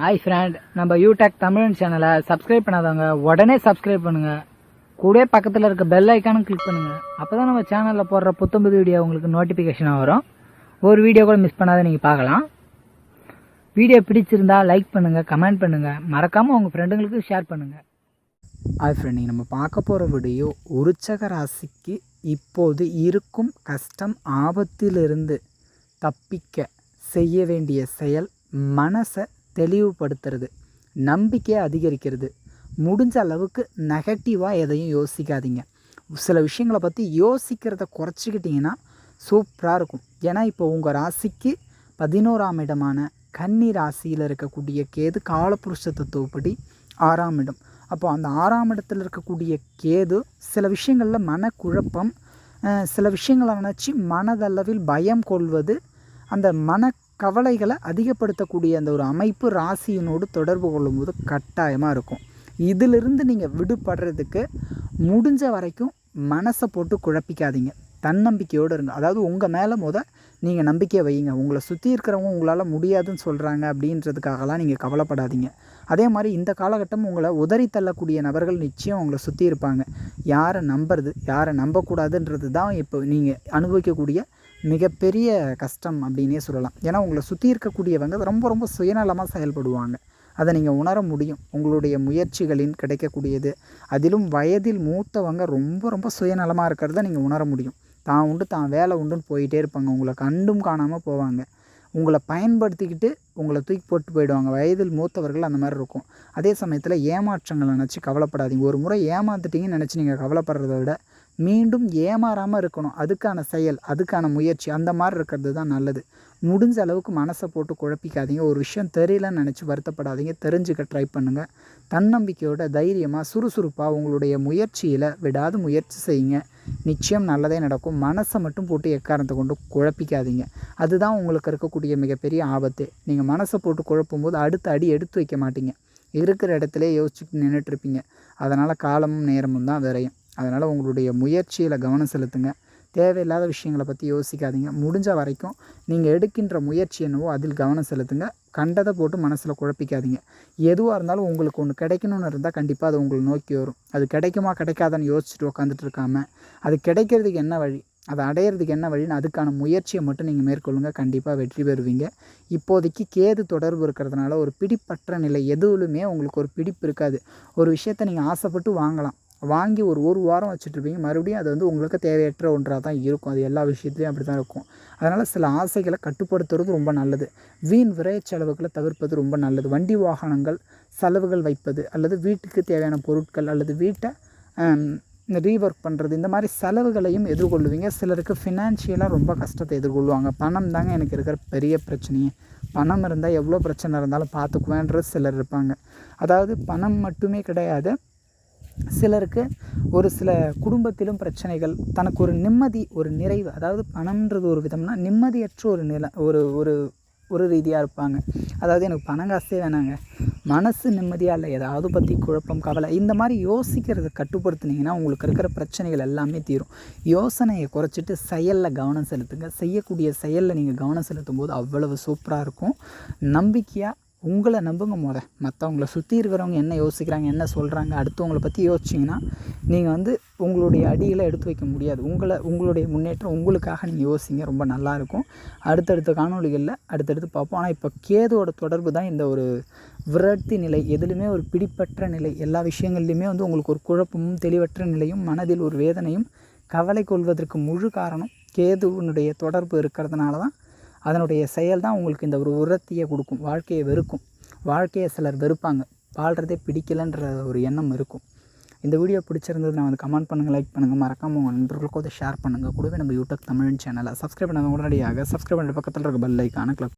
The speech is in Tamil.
ஹாய் ஃப்ரெண்ட் நம்ம யூடெக் தமிழ் சேனலை சப்ஸ்கிரைப் பண்ணாதவங்க உடனே சப்ஸ்கிரைப் பண்ணுங்க. கூட பக்கத்தில் இருக்க பெல் ஐக்கானும் கிளிக் பண்ணுங்க. அப்பதான் நம்ம சேனலில் போடுற புத்தம்புது வீடியோ உங்களுக்கு நோட்டிஃபிகேஷனாக வரும். ஒரு வீடியோ கூட மிஸ் பண்ணாத நீங்கள் பார்க்கலாம். வீடியோ பிடிச்சிருந்தா லைக் பண்ணுங்கள் கமெண்ட் பண்ணுங்கள் மறக்காமல் உங்கள் ஃப்ரெண்டுங்களுக்கு ஷேர் பண்ணுங்கள் ஹாய் ஃப்ரெண்ட் நம்ம பார்க்க போகிற வீடியோ உருச்சக ராசிக்கு இப்போது இருக்கும் கஷ்டம் ஆபத்திலிருந்து தப்பிக்க செய்ய வேண்டிய செயல் மனசை தெளிவுபடுத்துறது நம்பிக்கையை அதிகரிக்கிறது. முடிஞ்ச அளவுக்கு நெகட்டிவாக எதையும் யோசிக்காதீங்க. சில விஷயங்களை பற்றி யோசிக்கிறத குறைச்சிக்கிட்டிங்கன்னா சூப்பராக இருக்கும். ஏன்னா இப்போ உங்கள் ராசிக்கு பதினோராம் இடமான கன்னி ராசியில் இருக்கக்கூடிய கேது காலபுருஷ தத்துவப்படி ஆறாம் இடம். அப்போ அந்த ஆறாம் இடத்துல இருக்கக்கூடிய கேது சில விஷயங்களில் மனக்குழப்பம் சில விஷயங்களை நினச்சி மனதளவில் பயம் கொள்வது அந்த மன கவலைகளை அதிகப்படுத்தக்கூடிய அந்த ஒரு அமைப்பு ராசியினோடு தொடர்பு கொள்ளும்போது கட்டாயமாக இருக்கும். இதிலிருந்து நீங்கள் விடுபடுறதுக்கு முடிஞ்ச வரைக்கும் மனசை போட்டு குழப்பிக்காதீங்க. தன்னம்பிக்கையோடு இருங்க. அதாவது உங்கள் மேலே முத நீங்கள் நம்பிக்கையை வையுங்க. உங்களை சுற்றி இருக்கிறவங்க உங்களால் முடியாதுன்னு சொல்கிறாங்க அப்படின்றதுக்காகலாம் நீங்கள் கவலைப்படாதீங்க. அதே மாதிரி இந்த காலகட்டம் உங்களை உதறி தள்ளக்கூடிய நபர்கள் நிச்சயம் உங்களை சுற்றி இருப்பாங்க. யாரை நம்புறது யாரை நம்பக்கூடாதுன்றது தான் இப்போ நீங்கள் அனுபவிக்கக்கூடிய மிகப்பெரிய கஷ்டம் அப்படின்னே சொல்லலாம். ஏன்னா உங்களை சுற்றி இருக்கக்கூடியவங்க ரொம்ப ரொம்ப சுயநலமாக செயல்படுவாங்க. அதை நீங்கள் உணர முடியும். உங்களுடைய முயற்சிகளின் கிடைக்கக்கூடியது. அதிலும் வயதில் மூத்தவங்க ரொம்ப ரொம்ப சுயநலமாக இருக்கிறத நீங்கள் உணர முடியும். தான் உண்டு தான் வேலை உண்டுன்னு போயிட்டே இருப்பாங்க. உங்களை கண்டும் காணாமல் போவாங்க. உங்களை பயன்படுத்திக்கிட்டு உங்களை தூக்கி போட்டு போயிடுவாங்க. வயதில் மூத்தவர்கள் அந்த மாதிரி இருக்கும். அதே சமயத்தில் ஏமாற்றங்களை நினச்சி கவலைப்படாதீங்க. ஒரு முறை ஏமாந்துட்டீங்கன்னு நினச்சி நீங்கள் கவலைப்படுறத விட மீண்டும் ஏமாறாமல் இருக்கணும். அதுக்கான செயல் அதுக்கான முயற்சி அந்த மாதிரி இருக்கிறது தான் நல்லது. முடிஞ்ச அளவுக்கு மனசை போட்டு குழப்பிக்காதீங்க. ஒரு விஷயம் தெரியலன்னு நினச்சி வருத்தப்படாதீங்க. தெரிஞ்சுக்க ட்ரை பண்ணுங்கள் தன்னம்பிக்கையோட தைரியமாக சுறுசுறுப்பாக உங்களுடைய முயற்சியில் விடாது முயற்சி செய்யுங்க. நிச்சயம் நல்லதே நடக்கும். மனசை மட்டும் போட்டு எக்காரணத்தை கொண்டு குழப்பிக்காதீங்க. அதுதான் உங்களுக்கு இருக்கக்கூடிய மிகப்பெரிய ஆபத்து. நீங்கள் மனசை போட்டு குழப்பும் போது அடுத்த அடி எடுத்து வைக்க மாட்டீங்க. இருக்கிற இடத்துல யோசிச்சுட்டு நின்றுட்டுருப்பீங்க அதனால் காலமும் நேரமும் தான் விரையும். அதனால் உங்களுடைய முயற்சியில் கவனம் செலுத்துங்க. தேவையில்லாத விஷயங்களை பற்றி யோசிக்காதீங்க. முடிஞ்ச வரைக்கும் நீங்கள் எடுக்கின்ற முயற்சி என்னவோ அதில் கவனம் செலுத்துங்க. கண்டதை போட்டு மனசில் குழப்பிக்காதீங்க. எதுவாக இருந்தாலும் உங்களுக்கு ஒன்று கிடைக்கணும்னு இருந்தால் கண்டிப்பாக அது உங்களை நோக்கி வரும். அது கிடைக்குமா கிடைக்காதான்னு யோசிச்சுட்டு உட்காந்துட்டு இருக்காம அது கிடைக்கிறதுக்கு என்ன வழி அதை அடையிறதுக்கு என்ன வழின்னு அதுக்கான முயற்சியை மட்டும் நீங்கள் மேற்கொள்ளுங்க. கண்டிப்பாக வெற்றி பெறுவீங்க. இப்போதைக்கு கேது தொடர்பு இருக்கிறதுனால ஒரு பிடிப்பற்ற நிலை எதுவுமே உங்களுக்கு ஒரு பிடிப்பு இருக்காது. ஒரு விஷயத்தை நீங்கள் ஆசைப்பட்டு வாங்கலாம். வாங்கி ஒரு ஒரு வாரம் வச்சுட்ருப்பீங்க. மறுபடியும் அது வந்து உங்களுக்கு தேவையற்ற ஒன்றாக தான் இருக்கும். அது எல்லா விஷயத்துலையும் அப்படி தான் இருக்கும். அதனால் சில ஆசைகளை கட்டுப்படுத்துறது ரொம்ப நல்லது. வீண் விரைய செலவுகளை தவிர்ப்பது ரொம்ப நல்லது. வண்டி வாகனங்கள் செலவுகள் வைப்பது அல்லது வீட்டுக்கு தேவையான பொருட்கள் அல்லது வீட்டை இந்த ரீஒர்க் பண்ணுறது இந்த மாதிரி செலவுகளையும் எதிர்கொள்ளுவீங்க. சிலருக்கு ஃபினான்ஷியலாக ரொம்ப கஷ்டத்தை எதிர்கொள்வாங்க. பணம் தாங்க எனக்கு இருக்கிற பெரிய பிரச்சனையே. பணம் இருந்தால் எவ்வளோ பிரச்சனை இருந்தாலும் பார்த்துக்குவேன்றது சிலர் இருப்பாங்க. அதாவது பணம் மட்டுமே கிடையாது. சிலருக்கு ஒரு சில குடும்பத்திலும் பிரச்சனைகள் தனக்கு ஒரு நிம்மதி ஒரு நிறைவு அதாவது பணம்ன்றது ஒரு விதம்னா நிம்மதியற்ற ஒரு நில ஒரு ஒரு ஒரு ரீதியாக இருப்பாங்க. அதாவது எனக்கு பணம் காசே வேணாங்க. மனசு நிம்மதியாக இல்லை ஏதாவது பற்றி குழப்பம் கவலை இந்த மாதிரி யோசிக்கிறத கட்டுப்படுத்துனீங்கன்னா உங்களுக்கு இருக்கிற பிரச்சனைகள் எல்லாமே தீரும். யோசனையை குறைச்சிட்டு செயலில் கவனம் செலுத்துங்க. செய்யக்கூடிய செயலில் நீங்கள் கவனம் செலுத்தும் போது அவ்வளவு சூப்பராக இருக்கும். நம்பிக்கையாக உங்களை நம்புங்க முத மற்றவங்கள சுற்றி இருக்கிறவங்க என்ன யோசிக்கிறாங்க என்ன சொல்கிறாங்க அடுத்தவங்களை பற்றி யோசிச்சிங்கன்னா நீங்கள் வந்து உங்களுடைய அடியில் எடுத்து வைக்க முடியாது. உங்களை உங்களுடைய முன்னேற்றம் உங்களுக்காக நீங்கள் யோசிங்க ரொம்ப நல்லாயிருக்கும் அடுத்தடுத்த காணொளிகளில் அடுத்தடுத்து பார்ப்போம். ஆனால் இப்போ கேதோட தொடர்பு தான் இந்த ஒரு விரக்தி நிலை. எதுலையுமே ஒரு பிடிப்பற்ற நிலை. எல்லா விஷயங்கள்லையுமே வந்து உங்களுக்கு ஒரு குழப்பமும் தெளிவற்ற நிலையும் மனதில் ஒரு வேதனையும் கவலை கொள்வதற்கு முழு காரணம் கேதுவனுடைய தொடர்பு இருக்கிறதுனால தான் அதனுடைய செயல் தான் உங்களுக்கு இந்த ஒரு உரத்தியை கொடுக்கும் வாழ்க்கையை வெறுக்கும். வாழ்க்கையை சிலர் வெறுப்பாங்க. வாழ்கிறதே பிடிக்கலன்ற ஒரு எண்ணம் இருக்கும். இந்த வீடியோ பிடிச்சிருந்தது நான் வந்து கமெண்ட் பண்ணுங்கள் லைக் பண்ணுங்கள் மறக்காமல் உங்கள் நண்பர்களுக்கும் அதை ஷேர் பண்ணுங்கள் கூடவே நம்ம யூடியூப் தமிழ் சேனலை சப்ஸ்கிரைப் பண்ணாத உடனடியாக சப்ஸ்கிரைப் பண்ணுற பக்கத்தில் இருக்க பெல் ஐக்கான கிளப்